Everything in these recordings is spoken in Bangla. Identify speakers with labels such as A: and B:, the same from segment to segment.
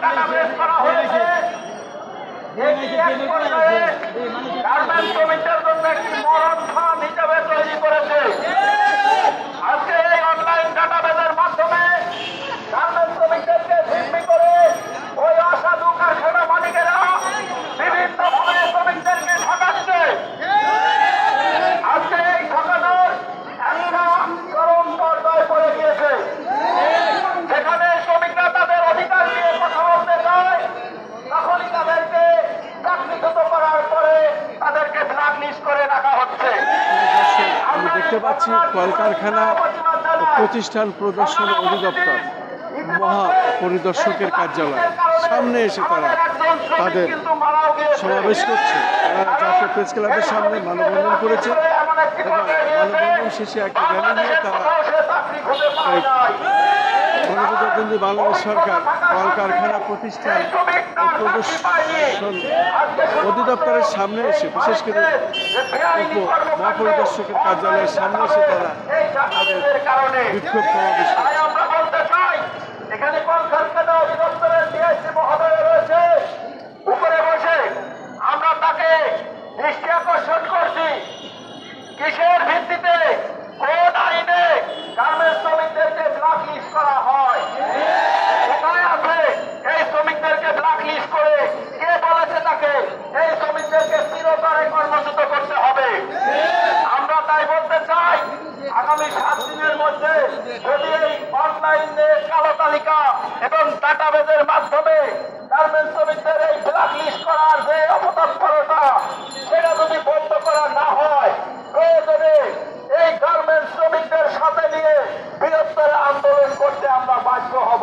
A: বের করা হয়েছে এটি এক পর্যায়ে গার্মেন্টস শ্রমিকদের জন্য একটি মরণ ফান হিসাবে তৈরি করেছে আজকে এই অনলাইন ডাটাবেজের মাধ্যমে গার্মেন্টস শ্রমিকদেরকে জিম্মি করে ওই অসাধু কারখানা মালিকেরা বিভিন্ন ভাবে শ্রমিকদেরকে ঠকাচ্ছে আজকে এই ঠকানোর একটা চরম পর্যায়ে পড়ে গিয়েছে যেখানে শ্রমিকরা তাদের অধিকার নিয়ে কথা বলতে চায় তখনই তাদেরকে চাকরিচ্যুত করার পরে তাদেরকে ব্ল্যাক লিস্ট করে রাখা হচ্ছে
B: আমি দেখতে পাচ্ছি কলকারখানা প্রতিষ্ঠান প্রদর্শন অধিদপ্তর, মহা পরিদর্শকের কার্যালয়। সামনে এসে তারা তাদের সমাবেশ করছে। তারা জাতীয় প্রেস ক্লাবের সামনে মানববন্ধন করেছে এবং মানববন্ধন শেষে একটা র্যালি নিয়ে তারা এই গণপ্রজাতন্ত্রী বাংলাদেশ সরকার, কলকারখানা প্রতিষ্ঠান প্রদর্শন অধিদপ্তরের সামনে এসে, বিশেষ করে উপ মহাপরিদর্শকের কার্যালয়ের সামনে এসে তারা তাদের বিক্ষোভ সমাবেশ করছে।
A: এখানে কলকারখানা অধিদপ্তরের ডিআইসি মহোদয় রয়েছে উপরে বসে আমরা তাকে দৃষ্টি আকর্ষণ করছি কিসের ভিত্তিতে কোন আইনে গার্মেন্টস শ্রমিকদেরকে ব্ল্যাক লিস্ট করা হয় কোথায় আছে এই শ্রমিকদেরকে ব্ল্যাক লিস্ট করে কে বলেছে তাকে এই শ্রমিকদেরকে চিরতরে কর্মচ্যুত করতে হবে আমরা তাই বলতে চাই আগামী সাত দিনের মধ্যে যদি এই অনলাইনে কালো তালিকা এবং ডাটাবেজের মাধ্যমে গার্মেন্টস শ্রমিকদের এই ব্ল্যাক লিস্ট করার যে অপতৎপরতা, সেটা যদি বন্ধ করা না হয়, প্রয়োজনে এই গার্মেন্টস শ্রমিকদের সাথে নিয়ে বৃহত্তর আন্দোলন করতে আমরা বাধ্য হব।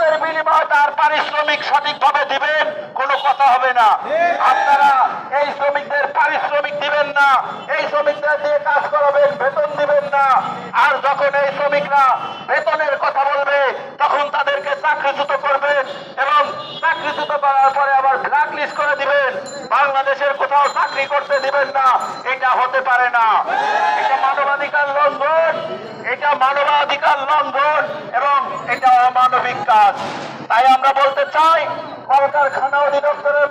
A: কাজের বিনিময়ে তার পারিশ্রমিক সঠিকভাবে দিবেন, কোনো কথা হবে না। আপনারা এই শ্রমিকদের পারিশ্রমিক দিবেন না, এই শ্রমিকদের দিয়ে কাজ করাবেন, বেতন দিবেন না। আর যখন এই শ্রমিকরা বেতনের কথা বলবে, তখন তাদেরকে চাকরিচ্যুত করবেন এবং চাকরিচ্যুত করার পরে আবার ব্ল্যাক লিস্ট করে দিবেন। বাংলাদেশের কোথাও চাকরি করতে দিবেন না, এটা হতে পারে না। এটা মানবাধিকার লঙ্ঘন। এটা মানবাধিকার লঙ্ঘন এবং এটা অমানবিক কাজ। তাই আমরা বলতে চাই কলকারখানা অধিদপ্তরের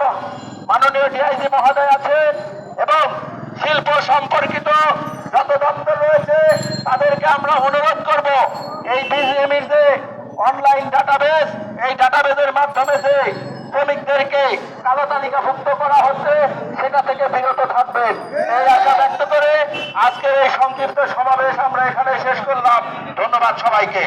A: মাননীয় ডিআইজি মহোদয় আছেন এবং শিল্প সম্পর্কিত যত দপ্তর রয়েছে, তাদেরকে আমরা অনুরোধ করব, এই বিজিএমির যে অনলাইন ডাটাবেস, এই ডাটাবেসের মাধ্যমে যে শ্রমিকদেরকে কালো তালিকাভুক্ত করা হচ্ছে, সেটা থেকে বিরত থাকবেন। এই আশা ব্যক্ত করে আজকের এই সংক্ষিপ্ত সমাবেশ আমরা এখানে শেষ করলাম ধন্যবাদ সবাইকে।